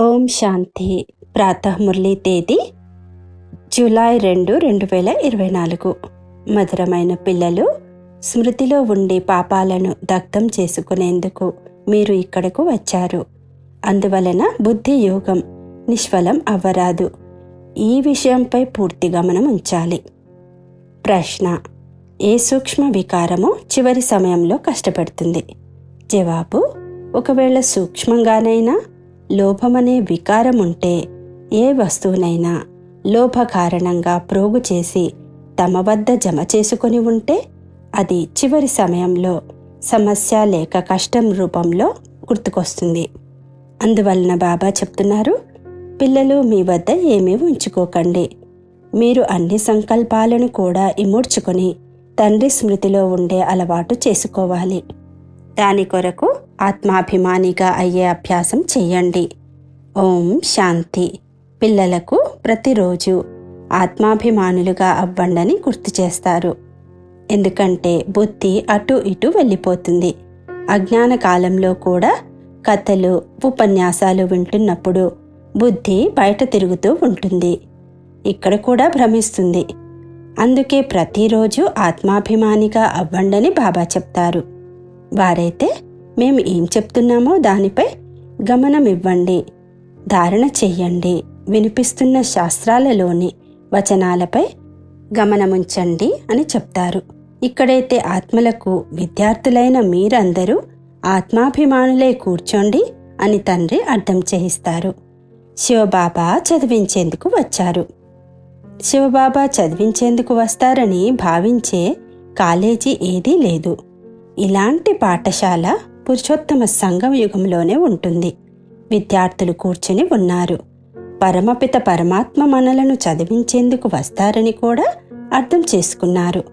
ఓం శాంతి. ప్రాతఃమురళి తేదీ జూలై రెండు రెండు వేల ఇరవై నాలుగు. మధురమైన పిల్లలు స్మృతిలో ఉండే పాపాలను దగ్ధం చేసుకునేందుకు మీరు ఇక్కడకు వచ్చారు. అందువలన బుద్ధి యోగం నిష్ఫలం అవ్వరాదు. ఈ విషయంపై పూర్తి గమనం ఉంచాలి. ప్రశ్న. ఏ సూక్ష్మ వికారము చివరి సమయంలో కష్టపెడుతుంది? జవాబు. ఒకవేళ సూక్ష్మంగానైనా లోభమనే వికారం ఉంటే ఏ వస్తువునైనా లోభ కారణంగా ప్రోగు చేసి తమ వద్ద జమ చేసుకొని ఉంటే అది చివరి సమయంలో సమస్య లేక కష్టం రూపంలో గుర్తుకొస్తుంది. అందువలన బాబా చెప్తున్నారు పిల్లలు మీ వద్ద ఏమీ ఉంచుకోకండి. మీరు అన్ని సంకల్పాలను కూడా ఇముడ్చుకొని తండ్రి స్మృతిలో ఉండే అలవాటు చేసుకోవాలి. దాని కొరకు ఆత్మాభిమానిగా అయ్యే అభ్యాసం చేయండి ఓం శాంతి. పిల్లలకు ప్రతిరోజు ఆత్మాభిమానులుగా అవ్వండని గుర్తు చేస్తారు. ఎందుకంటే బుద్ధి అటు ఇటు వెళ్ళిపోతుంది. అజ్ఞాన కాలంలో కూడా కథలు ఉపన్యాసాలు వింటున్నప్పుడు బుద్ధి బయట తిరుగుతూ ఉంటుంది. ఇక్కడ కూడా భ్రమిస్తుంది. అందుకే ప్రతిరోజు ఆత్మాభిమానిగా అవ్వండని బాబా చెప్తారు. వారైతే మేము ఏం చెప్తున్నామో దానిపై గమనం ఇవ్వండి ధారణ చెయ్యండి వినిపిస్తున్న శాస్త్రాలలోని వచనాలపై గమనముంచండి అని చెప్తారు. ఇక్కడైతే ఆత్మలకు విద్యార్థులైన మీరందరూ ఆత్మాభిమానులే కూర్చోండి అని తండ్రి అర్థం చేయిస్తారు. శివబాబా చదివించేందుకు వచ్చారు. శివబాబా చదివించేందుకు వస్తారని భావించే కాలేజీ ఏదీ లేదు. ఇలాంటి పాఠశాల పురుషోత్తమ సంఘం యుగంలోనే ఉంటుంది. విద్యార్థులు కూర్చుని ఉన్నారు. పరమపిత పరమాత్మ మనలను చదివించేందుకు వస్తారని కూడా అర్థం చేసుకున్నారు.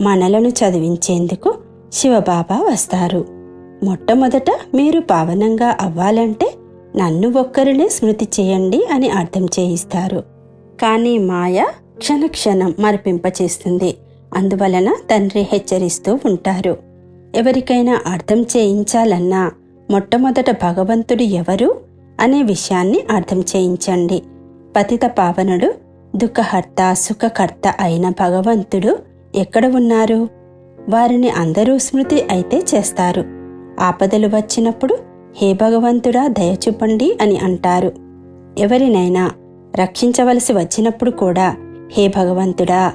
మనలను చదివించేందుకు శివబాబా వస్తారు. మొట్టమొదట మీరు పావనంగా అవ్వాలంటే నన్ను ఒక్కరినే స్మృతి చేయండి అని అర్థం చేయిస్తారు. కానీ మాయ క్షణక్షణం మరిపింపచేస్తుంది. అందువలన తండ్రి హెచ్చరిస్తూ ఉంటారు. ఎవరికైనా అర్థం చేయించాలన్నా మొట్టమొదట భగవంతుడు ఎవరు అనే విషయాన్ని అర్థం చేయించండి. పతిత పావనుడు దుఃఖహర్త సుఖకర్త అయిన భగవంతుడు ఎక్కడ ఉన్నారు? వారిని అందరూ స్మృతి అయితే చేస్తారు. ఆపదలు వచ్చినప్పుడు హే భగవంతుడా దయచూపండి అని అంటారు. ఎవరినైనా రక్షించవలసి వచ్చినప్పుడు కూడా హే భగవంతుడా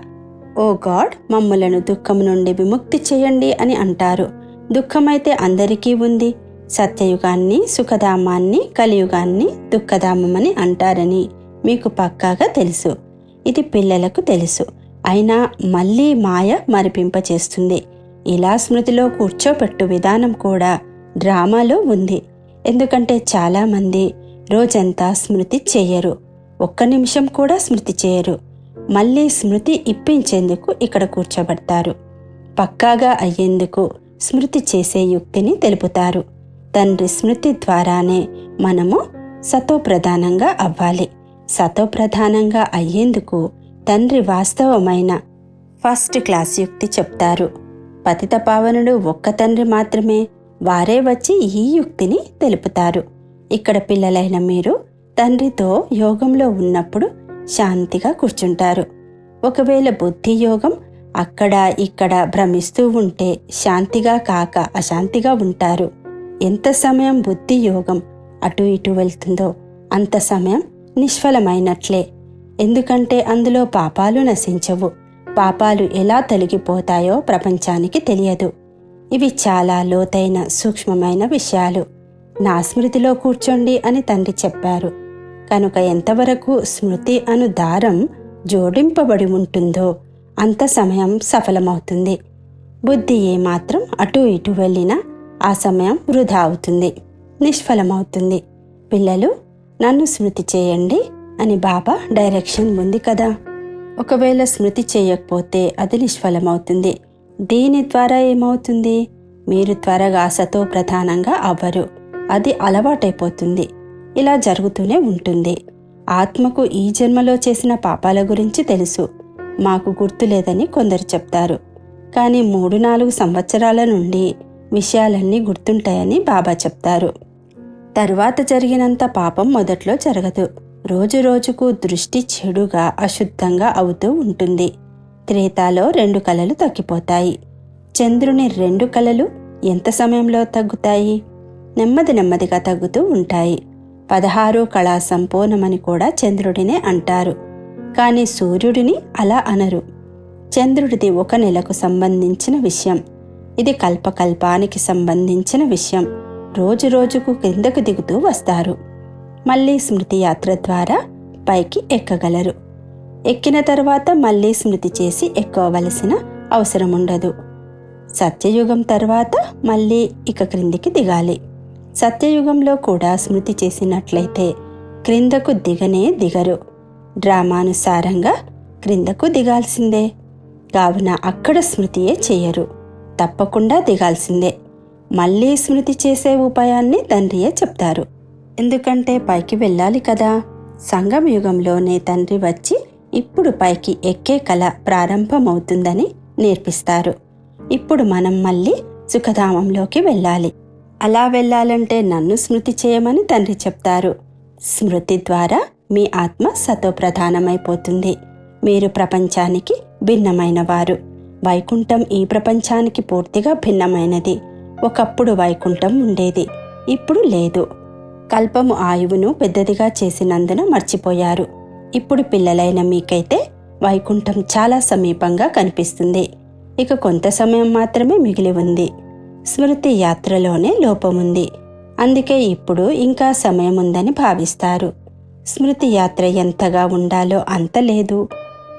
ఓ గాడ్ మమ్ములను దుఃఖం నుండి విముక్తి చేయండి అని అంటారు. దుఃఖమైతే అందరికీ ఉంది. సత్యయుగాన్ని సుఖధామాన్ని కలియుగాన్ని దుఃఖధామమని అంటారని మీకు పక్కాగా తెలుసు. ఇది పిల్లలకు తెలుసు. అయినా మళ్ళీ మాయ మరిపింపచేస్తుంది. ఇలా స్మృతిలో కూర్చోపెట్టు విధానం కూడా డ్రామాలో ఉంది. ఎందుకంటే చాలామంది రోజంతా స్మృతి చేయరు. ఒక్క నిమిషం కూడా స్మృతి చేయరు. మళ్ళీ స్మృతి ఇప్పించేందుకు ఇక్కడ కూర్చోబడతారు. పక్కాగా అయ్యేందుకు స్మృతి చేసే యుక్తిని తెలుపుతారు. తండ్రి స్మృతి ద్వారానే మనము సతోప్రధానంగా అవ్వాలి. సతోప్రధానంగా అయ్యేందుకు తండ్రి వాస్తవమైన ఫస్ట్ క్లాస్ యుక్తి చెప్తారు. పతిత పావనుడు ఒక్క తండ్రి మాత్రమే వారే వచ్చి ఈ యుక్తిని తెలుపుతారు. ఇక్కడ పిల్లలైన మీరు తండ్రితో యోగంలో ఉన్నప్పుడు శాంతిగా కూర్చుంటారు. ఒకవేళ బుద్ధి యోగం అక్కడ ఇక్కడ భ్రమిస్తూ ఉంటే శాంతిగా కాక అశాంతిగా ఉంటారు. ఎంత సమయం బుద్ధి యోగం అటు ఇటు వెళ్తుందో అంత సమయం నిష్ఫలమైనట్లే. ఎందుకంటే అందులో పాపాలు నశించవు. పాపాలు ఎలా తొలగిపోతాయో ప్రపంచానికి తెలియదు. ఇవి చాలా లోతైన సూక్ష్మమైన విషయాలు. నా స్మృతిలో కూర్చోండి అని తండ్రి చెప్పారు. కనుక ఎంతవరకు స్మృతి అను దారం జోడింపబడి ఉంటుందో అంత సమయం సఫలమవుతుంది. బుద్ధి ఏమాత్రం అటు ఇటు వెళ్ళినా ఆ సమయం వృధా అవుతుంది నిష్ఫలమవుతుంది. పిల్లలు నన్ను స్మృతి చేయండి అని బాబా డైరెక్షన్ ఉంది కదా. ఒకవేళ స్మృతి చేయకపోతే అది నిష్ఫలమవుతుంది. దీని ద్వారా ఏమవుతుంది? మీరు త్వరగా సతో ప్రధానంగా అవ్వరు. అది అలవాటైపోతుంది. ఇలా జరుగుతూనే ఉంటుంది. ఆత్మకు ఈ జన్మలో చేసిన పాపాల గురించి తెలుసు. మాకు గుర్తులేదని కొందరు చెప్తారు. కానీ మూడు నాలుగు సంవత్సరాల నుండి విషయాలన్నీ గుర్తుంటాయని బాబా చెప్తారు. తరువాత జరిగినంత పాపం మొదట్లో జరగదు. రోజు రోజుకు దృష్టి చెడుగా అశుద్ధంగా అవుతూ ఉంటుంది. త్రేతాలో రెండు కళలు తగ్గిపోతాయి చంద్రుని రెండు కళలు ఎంత సమయంలో తగ్గుతాయి? నెమ్మది నెమ్మదిగా తగ్గుతూ ఉంటాయి. పదహారో కళా సంపూర్ణమని కూడా చంద్రుడినే అంటారు. కానీ సూర్యుడిని అలా అనరు. చంద్రుడిది ఒక నెలకు సంబంధించిన విషయం. ఇది కల్పకల్పానికి సంబంధించిన విషయం. రోజు రోజుకు క్రిందకు దిగుతూ వస్తారు. మళ్ళీ స్మృతి యాత్ర ద్వారా పైకి ఎక్కగలరు. ఎక్కిన తర్వాత మళ్ళీ స్మృతి చేసి ఎక్కవలసిన అవసరం ఉండదు సత్యయుగం తర్వాత మళ్ళీ ఇక క్రిందికి దిగాలి. సత్యయుగంలో కూడా స్మృతి చేసినట్లయితే క్రిందకు దిగనే దిగరు. డ్రామానుసారంగా క్రిందకు దిగాల్సిందే. కావున అక్కడ స్మృతియే చేయరు. తప్పకుండా దిగాల్సిందే. మళ్ళీ స్మృతి చేసే ఉపాయాన్ని తండ్రియే చెప్తారు. ఎందుకంటే పైకి వెళ్ళాలి కదా. సంగమ యుగంలోనే తండ్రి వచ్చి ఇప్పుడు పైకి ఎక్కే కళ ప్రారంభమవుతుందని నేర్పిస్తారు. ఇప్పుడు మనం మళ్ళీ సుఖధామంలోకి వెళ్ళాలి. అలా వెళ్ళాలంటే నన్ను స్మృతి చేయమని తండ్రి చెప్తారు. స్మృతి ద్వారా మీ ఆత్మ సతోప్రధానమైపోతుంది. మీరు ప్రపంచానికి భిన్నమైన వారు వైకుంఠం ఈ ప్రపంచానికి పూర్తిగా భిన్నమైనది. ఒకప్పుడు వైకుంఠం ఉండేది. ఇప్పుడు లేదు. కల్పము ఆయువును పెద్దదిగా చేసినందున మర్చిపోయారు. ఇప్పుడు పిల్లలైన మీకైతే వైకుంఠం చాలా సమీపంగా కనిపిస్తుంది. ఇక కొంత సమయం మాత్రమే మిగిలి ఉంది. స్మృతి యాత్రలోనే లోపముంది. అందుకే ఇప్పుడు ఇంకా సమయం ఉందని భావిస్తారు. స్మృతి యాత్ర ఎంతగా ఉండాలో అంత లేదు.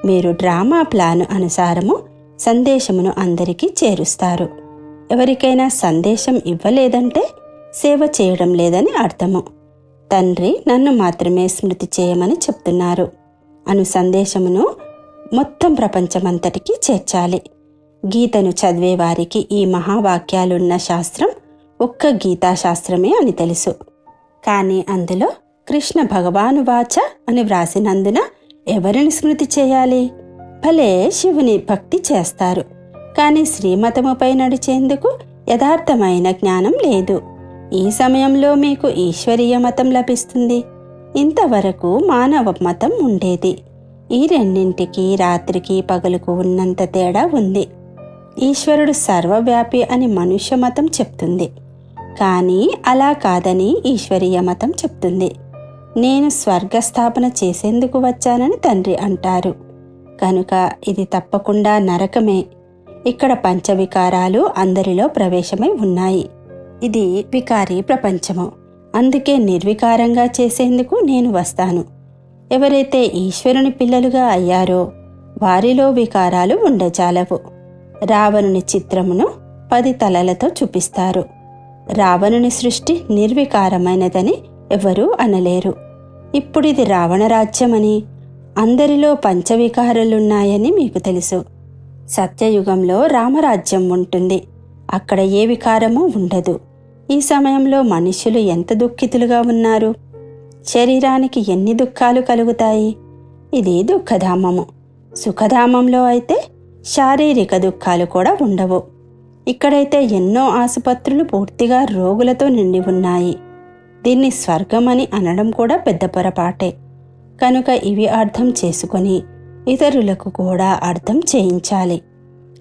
మీరు డ్రామా ప్లాన్ అనుసారము సందేశమును అందరికీ చేరుస్తారు. ఎవరికైనా సందేశం ఇవ్వలేదంటే సేవ చేయడం లేదని అర్థము. తండ్రి నన్ను మాత్రమే స్మృతి చేయమని చెప్తున్నారు. అను సందేశమును మొత్తం ప్రపంచమంతటికీ చేర్చాలి. గీతను చదివేవారికి ఈ మహావాక్యాలున్న శాస్త్రం ఒక్క గీతాశాస్త్రమే అని తెలుసు. కానీ అందులో కృష్ణ భగవాను వాచ అని వ్రాసినందున ఎవరిని స్మృతి చేయాలి? భలే శివుని భక్తి చేస్తారు. కానీ శ్రీమతముపై నడిచేందుకు యథార్థమైన జ్ఞానం లేదు. ఈ సమయంలో మీకు ఈశ్వరీయ మతం లభిస్తుంది. ఇంతవరకు మానవ మతం ఉండేది. ఈ రెండింటికి రాత్రికి పగలుకు ఉన్నంత తేడా ఉంది. ఈశ్వరుడు సర్వవ్యాపి అని మనుష్య మతం చెప్తుంది. కానీ అలా కాదని ఈశ్వరీయ మతం చెప్తుంది. నేను స్వర్గస్థాపన చేసేందుకు వచ్చానని తండ్రి అంటారు. కనుక ఇది తప్పకుండా నరకమే. ఇక్కడ పంచవికారాలు అందరిలో ప్రవేశమై ఉన్నాయి. ఇది వికారి ప్రపంచము. అందుకే నిర్వికారంగా చేసేందుకు నేను వస్తాను. ఎవరైతే ఈశ్వరుని పిల్లలుగా అయ్యారో వారిలో వికారాలు ఉండజాలవు. రావణుని చిత్రమును పది తలలతో చూపిస్తారు. రావణుని సృష్టి నిర్వికారమైనదని ఎవరూ అనలేరు. ఇప్పుడిది రావణ రాజ్యమని అందరిలో పంచవికారాలున్నాయని మీకు తెలుసు. సత్యయుగంలో రామరాజ్యం ఉంటుంది. అక్కడ ఏ వికారమూ ఉండదు. ఈ సమయంలో మనుషులు ఎంత దుఃఖితులుగా ఉన్నారు? శరీరానికి ఎన్ని దుఃఖాలు కలుగుతాయి? ఇది దుఃఖధామము. సుఖధామంలో అయితే శారీరక దుఃఖాలు కూడా ఉండవు. ఇక్కడైతే ఎన్నో ఆసుపత్రులు పూర్తిగా రోగులతో నిండి ఉన్నాయి. దీన్ని స్వర్గమని అనడం కూడా పెద్ద పొరపాటే. కనుక ఇవి అర్థం చేసుకొని ఇతరులకు కూడా అర్థం చేయించాలి.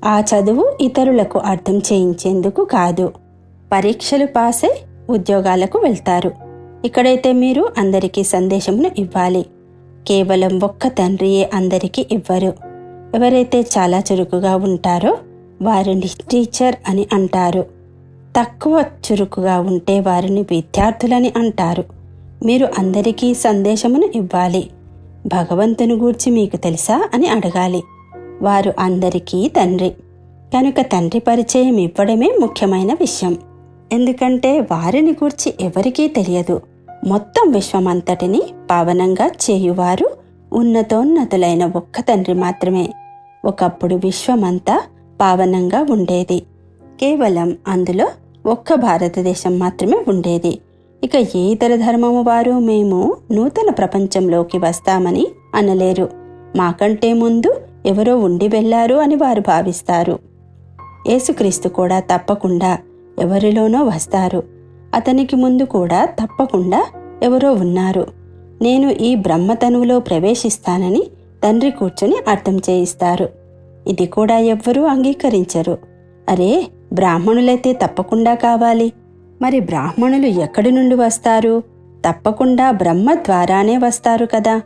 ఆ చదువు ఇతరులకు అర్థం చేయించేందుకు కాదు. పరీక్షలు పాసే ఉద్యోగాలకు వెళ్తారు. ఇక్కడైతే మీరు అందరికీ సందేశమును ఇవ్వాలి. కేవలం ఒక్క తండ్రియే అందరికీ ఇవ్వరు. ఎవరైతే చాలా చురుకుగా ఉంటారో వారిని టీచర్ అని అంటారు. తక్కువ చురుకుగా ఉంటే వారిని విద్యార్థులని అంటారు. మీరు అందరికీ సందేశమును ఇవ్వాలి. భగవంతుని గూర్చి మీకు తెలుసా అని అడగాలి. వారు అందరికీ తండ్రి. కనుక తండ్రి పరిచయం ఇవ్వడమే ముఖ్యమైన విషయం. ఎందుకంటే వారిని గూర్చి ఎవరికీ తెలియదు. మొత్తం విశ్వమంతటిని పావనంగా చేయువారు ఉన్నతోన్నతులైన ఒక్క తండ్రి మాత్రమే. ఒకప్పుడు విశ్వమంతా పావనంగా ఉండేది. కేవలం అందులో ఒక్క భారతదేశం మాత్రమే ఉండేది. ఇక ఏ ఇతర ధర్మము వారు? మేము నూతన ప్రపంచంలోకి వస్తామని అనలేరు. మాకంటే ముందు ఎవరో ఉండి వెళ్ళారు అని వారు భావిస్తారు. యేసుక్రీస్తు కూడా తప్పకుండా ఎవరిలోనో వస్తారు. అతనికి ముందు కూడా తప్పకుండా ఎవరో ఉన్నారు. నేను ఈ బ్రహ్మతనువులో ప్రవేశిస్తానని తండ్రి కూర్చొని అర్థం చేయిస్తారు. ఇది కూడా ఎవ్వరూ అంగీకరించరు. అరే బ్రాహ్మణులైతే తప్పకుండా కావాలి. మరి బ్రాహ్మణులు ఎక్కడి నుండి వస్తారు? తప్పకుండా బ్రహ్మ ద్వారానే వస్తారు కదా.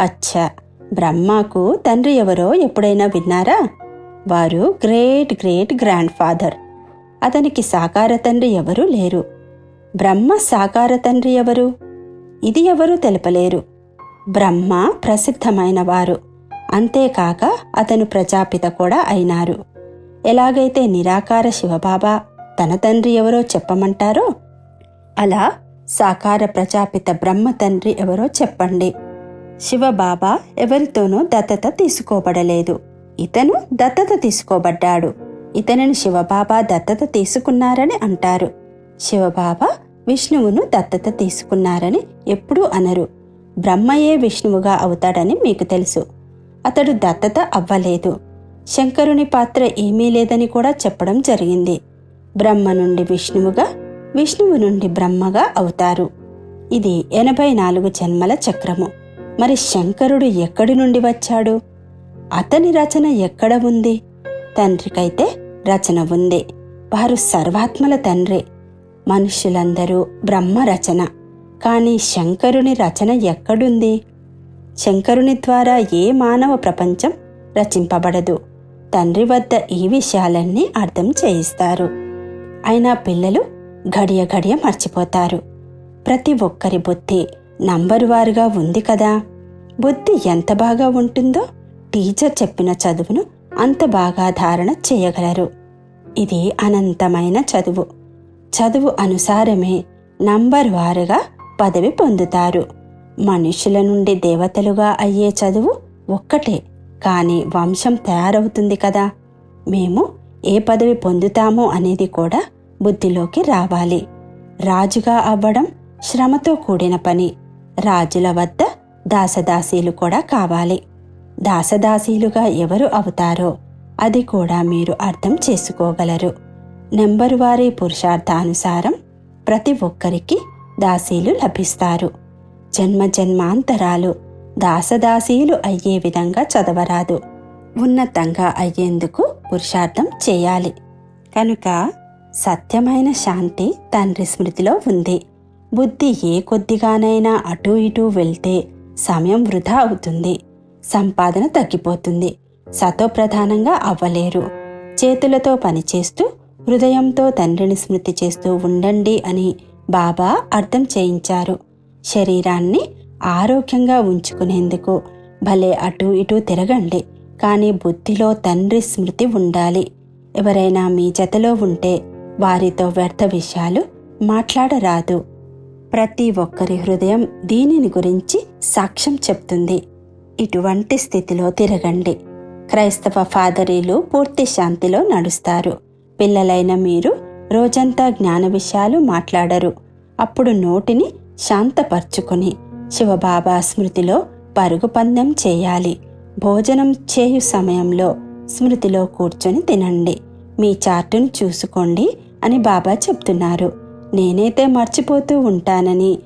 అచ్చా బ్రహ్మకు తండ్రి ఎవరో ఎప్పుడైనా విన్నారా? వారు గ్రేట్ గ్రేట్ గ్రాండ్ ఫాదర్. అతనికి సాకార తండ్రి ఎవరూ లేరు. బ్రహ్మ సాకార తండ్రి ఎవరు? ఇది ఎవరూ తెలపలేరు. బ్రహ్మ ప్రసిద్ధమైన వారు అంతేకాక అతను ప్రజాపిత కూడా అయినారు. ఎలాగైతే నిరాకార శివబాబా తన తండ్రి ఎవరో చెప్పమంటారో అలా సాకార ప్రజాపిత బ్రహ్మ తండ్రి ఎవరో చెప్పండి. శివబాబా ఎవరితోనూ దత్తత తీసుకోబడలేదు. ఇతను దత్తత తీసుకోబడ్డాడు. ఇతనిని శివబాబా దత్తత తీసుకున్నారని అంటారు. శివబాబా విష్ణువును దత్తత తీసుకున్నారని ఎప్పుడూ అనరు. బ్రహ్మయే విష్ణువుగా అవుతాడని మీకు తెలుసు. అతడు దత్తత అవ్వలేదు. శంకరుని పాత్ర ఏమీ లేదని కూడా చెప్పడం జరిగింది. బ్రహ్మ నుండి విష్ణువుగా విష్ణువు నుండి బ్రహ్మగా అవుతారు. ఇది ఎనభై నాలుగు జన్మల చక్రము. మరి శంకరుడు ఎక్కడి నుండి వచ్చాడు? అతని రచన ఎక్కడ ఉంది? తండ్రికైతే రచన ఉంది. వారు సర్వాత్మల తండ్రి. మనుష్యులందరూ బ్రహ్మ రచన. కానీ శంకరుని రచన ఎక్కడుంది? శంకరుని ద్వారా ఏ మానవ ప్రపంచం రచింపబడదు? తండ్రి వద్ద ఈ విషయాలన్నీ అర్థం చేయిస్తారు. అయినా పిల్లలు గడియ గడియ మర్చిపోతారు. ప్రతి ఒక్కరి బుద్ధి నంబరు వారుగా ఉంది కదా. బుద్ధి ఎంత బాగా ఉంటుందో టీచర్ చెప్పిన చదువును అంత బాగా ధారణ చేయగలరు. ఇది అనంతమైన చదువు. చదువు అనుసారమే నంబర్ వారుగా పదవి పొందుతారు. మనుషుల నుండి దేవతలుగా అయ్యే చదువు ఒక్కటే. కానీ వంశం తయారవుతుంది కదా. మేము ఏ పదవి పొందుతామో అనేది కూడా బుద్ధిలోకి రావాలి. రాజుగా అవ్వడం శ్రమతో కూడిన పని. రాజుల వద్ద దాసదాసీలు కూడా కావాలి. దాసదాసీలుగా ఎవరు అవుతారో అది కూడా మీరు అర్థం చేసుకోగలరు. నెంబరు వారి పురుషార్థానుసారం ప్రతి ఒక్కరికి దాసీలు లభిస్తారు. జన్మ జన్మాంతరాలు దాసదాసీలు అయ్యే విధంగా చదవరాదు. ఉన్నతంగా అయ్యేందుకు పురుషార్థం చేయాలి. కనుక సత్యమైన శాంతి తండ్రి స్మృతిలో ఉంది. బుద్ధి ఏ కొద్దిగానైనా అటూ ఇటూ వెళ్తే సమయం వృధా అవుతుంది. సంపాదన తగ్గిపోతుంది. సతోప్రధానంగా అవ్వలేరు. చేతులతో పనిచేస్తూ హృదయంతో తండ్రిని స్మృతి చేస్తూ ఉండండి అని బాబా అర్థం చేయించారు. శరీరాన్ని ఆరోగ్యంగా ఉంచుకునేందుకు భలే అటు ఇటు తిరగండి. కానీ బుద్ధిలో తండ్రి స్మృతి ఉండాలి. ఎవరైనా మీ జతలో ఉంటే వారితో వ్యర్థ విషయాలు మాట్లాడరాదు. ప్రతి ఒక్కరి హృదయం దీనిని గురించి సాక్ష్యం చెప్తుంది. ఇటువంటి స్థితిలో తిరగండి. క్రైస్తవ ఫాదరీలు పూర్తి శాంతిలో నడుస్తారు. పిల్లలైన మీరు రోజంతా జ్ఞాన విషయాలు మాట్లాడరు. అప్పుడు నోటిని శాంతపర్చుకుని శివబాబా స్మృతిలో పరుగు పందెం చేయాలి. భోజనం చేయు సమయంలో స్మృతిలో కూర్చొని తినండి. మీ చార్టును చూసుకోండి అని బాబా చెప్తున్నారు. నేనైతే మర్చిపోతూ ఉంటానని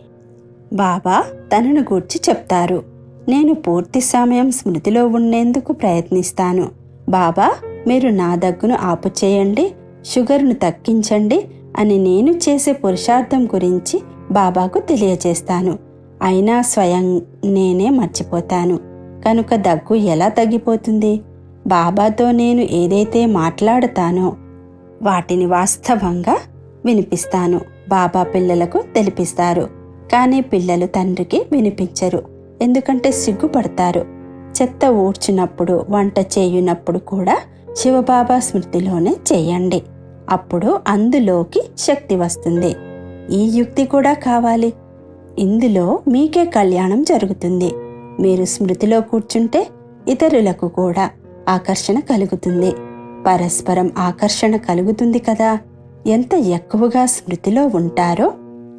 బాబా తనను గూర్చి చెప్తారు. నేను పూర్తి సమయం స్మృతిలో ఉండేందుకు ప్రయత్నిస్తాను. బాబా మీరు నా దగ్గును ఆపు చేయండి షుగర్ను తగ్గించండి అని నేను చేసే పురుషార్థం గురించి బాబాకు తెలియజేస్తాను అయినా స్వయం నేనే మర్చిపోతాను. కనుక దగ్గు ఎలా తగ్గిపోతుంది? బాబాతో నేను ఏదైతే మాట్లాడతానో వాటిని వాస్తవంగా వినిపిస్తాను. బాబా పిల్లలకు తెలిపిస్తారు. కానీ పిల్లలు తండ్రికి వినిపించరు. ఎందుకంటే సిగ్గుపడతారు. చెత్త ఊడ్చినప్పుడు వంట చేయునప్పుడు కూడా శివబాబా స్మృతిలోనే చేయండి. అప్పుడు అందులోకి శక్తి వస్తుంది. ఈ యుక్తి కూడా కావాలి. ఇందులో మీకే కళ్యాణం జరుగుతుంది. మీరు స్మృతిలో కూర్చుంటే ఇతరులకు కూడా ఆకర్షణ కలుగుతుంది. పరస్పరం ఆకర్షణ కలుగుతుంది కదా. ఎంత ఎక్కువగా స్మృతిలో ఉంటారో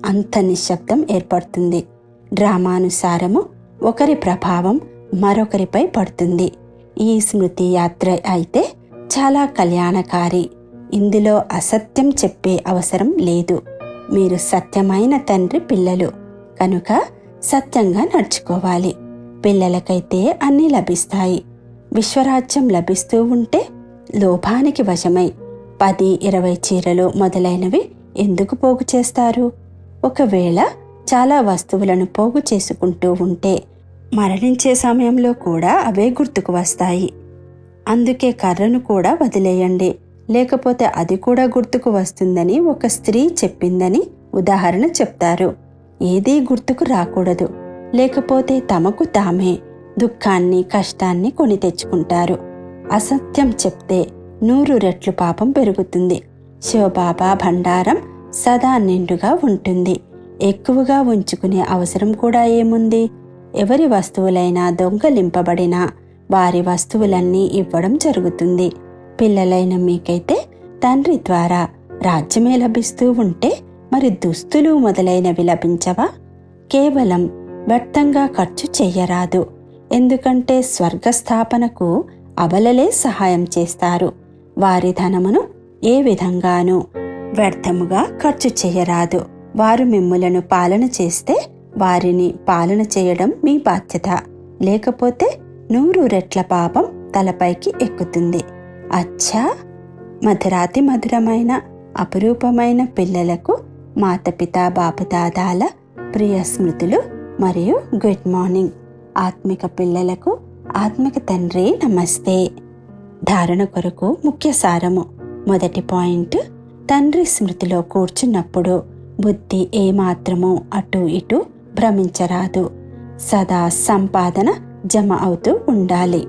అంత నిశ్శబ్దం ఏర్పడుతుంది. డ్రామానుసారము ఒకరి ప్రభావం మరొకరిపై పడుతుంది. ఈ స్మృతి యాత్ర అయితే చాలా కళ్యాణకారి. ఇందులో అసత్యం చెప్పే అవసరం లేదు. మీరు సత్యమైన తండ్రి పిల్లలు. కనుక సత్యంగా నడుచుకోవాలి. పిల్లలకైతే అన్నీ లభిస్తాయి. విశ్వరాజ్యం లభిస్తూ ఉంటే లోభానికి వశమై పది ఇరవై చీరలు మొదలైనవి ఎందుకు పోగు చేస్తారు? ఒకవేళ చాలా వస్తువులను పోగు చేసుకుంటూ ఉంటే మరణించే సమయంలో కూడా అవే గుర్తుకు వస్తాయి. అందుకే కర్రను కూడా వదిలేయండి. లేకపోతే అది కూడా గుర్తుకు వస్తుందని ఒక స్త్రీ చెప్పిందని ఉదాహరణ చెప్తారు. ఏదీ గుర్తుకు రాకూడదు. లేకపోతే తమకు తామే దుఃఖాన్ని కష్టాన్ని కొని తెచ్చుకుంటారు. అసత్యం చెప్తే నూరు రెట్లు పాపం పెరుగుతుంది. శివబాబా భండారం సదా నిండుగా ఉంటుంది. ఎక్కువగా ఉంచుకునే అవసరం కూడా ఏముంది? ఎవరి వస్తువులైనా దొంగలింపబడినా వారి వస్తువులన్నీ ఇవ్వడం జరుగుతుంది. పిల్లలైన మీకైతే తండ్రి ద్వారా రాజ్యమే లభిస్తూ ఉంటే మరి దుస్తులు మొదలైనవి లభించవా? కేవలం వ్యర్థంగా ఖర్చు చెయ్యరాదు ఎందుకంటే స్వర్గస్థాపనకు అబలలే సహాయం చేస్తారు. వారి ధనమును ఏ విధంగానూ వ్యర్థముగా ఖర్చు చేయరాదు. వారు మిమ్ములను పాలన చేస్తే వారిని పాలన చేయడం మీ బాధ్యత. లేకపోతే నూరు రెట్ల పాపం తలపైకి ఎక్కుతుంది. అచ్చా! మధురాతి మధురమైన అపురూపమైన పిల్లలకు మాతపితా బాపుదాదాల ప్రియ స్మృతులు మరియు గుడ్ మార్నింగ్. ఆత్మిక పిల్లలకు ఆత్మిక తండ్రి నమస్తే. ధారణ కొరకు ముఖ్య సారము. మొదటి పాయింట్ తండ్రి స్మృతిలో కూర్చున్నప్పుడు బుద్ధి ఏమాత్రమూ అటు ఇటు భ్రమించరాదు. సదా సంపాదన జమ అవుతూ ఉండాలి.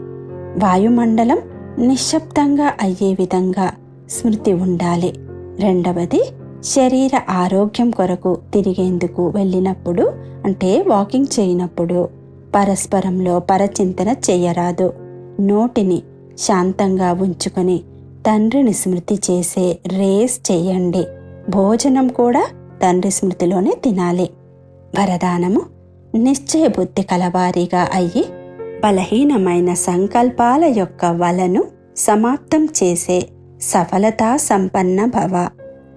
వాయుమండలం నిశ్శబ్దంగా అయ్యే విధంగా స్మృతి ఉండాలి. రెండవది శరీర ఆరోగ్యం కొరకు తిరిగేందుకు వెళ్ళినప్పుడు అంటే వాకింగ్ చేయనప్పుడు పరస్పరంలో పరచింతన చేయరాదు. నోటిని శాంతంగా ఉంచుకొని తండ్రిని స్మృతి చేసే రేస్ చేయండి. భోజనం కూడా తండ్రి స్మృతిలోనే తినాలి. వరదానము నిశ్చయ బుద్ధి కలవారిగా అయ్యి బలహీనమైన సంకల్పాల యొక్క వలను సమాప్తం చేసే సఫలతా సంపన్న భవ.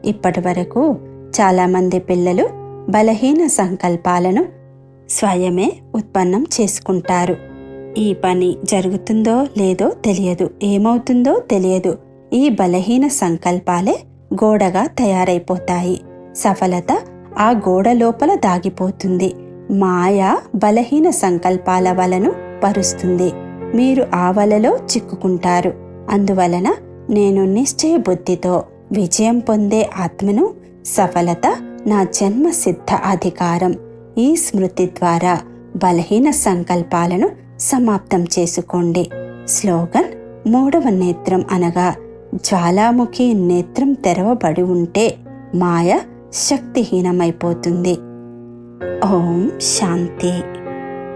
ఇప్పటి వరకు చాలామంది పిల్లలు బలహీన సంకల్పాలను స్వయమే ఉత్పన్నం చేసుకుంటారు. ఈ పని జరుగుతుందో లేదో తెలియదు. ఏమవుతుందో తెలియదు. ఈ బలహీన సంకల్పాలే గోడగా తయారైపోతాయి. సఫలత ఆ గోడ లోపల దాగిపోతుంది. మాయ బలహీన సంకల్పాల వలను పరుస్తుంది మీరు ఆ వలలో చిక్కుకుంటారు. అందువలన నేను నిశ్చయ బుద్ధితో విజయం పొందే ఆత్మను సఫలత నా జన్మ సిద్ధ అధికారం ఈ స్మృతి ద్వారా బలహీన సంకల్పాలను సమాప్తం చేసుకోండి. స్లోగన్ మూడవ నేత్రం అనగా జ్వాలాముఖి నేత్రం తెరవబడి ఉంటే మాయ శక్తిహీనమైపోతుంది. ఓం శాంతి.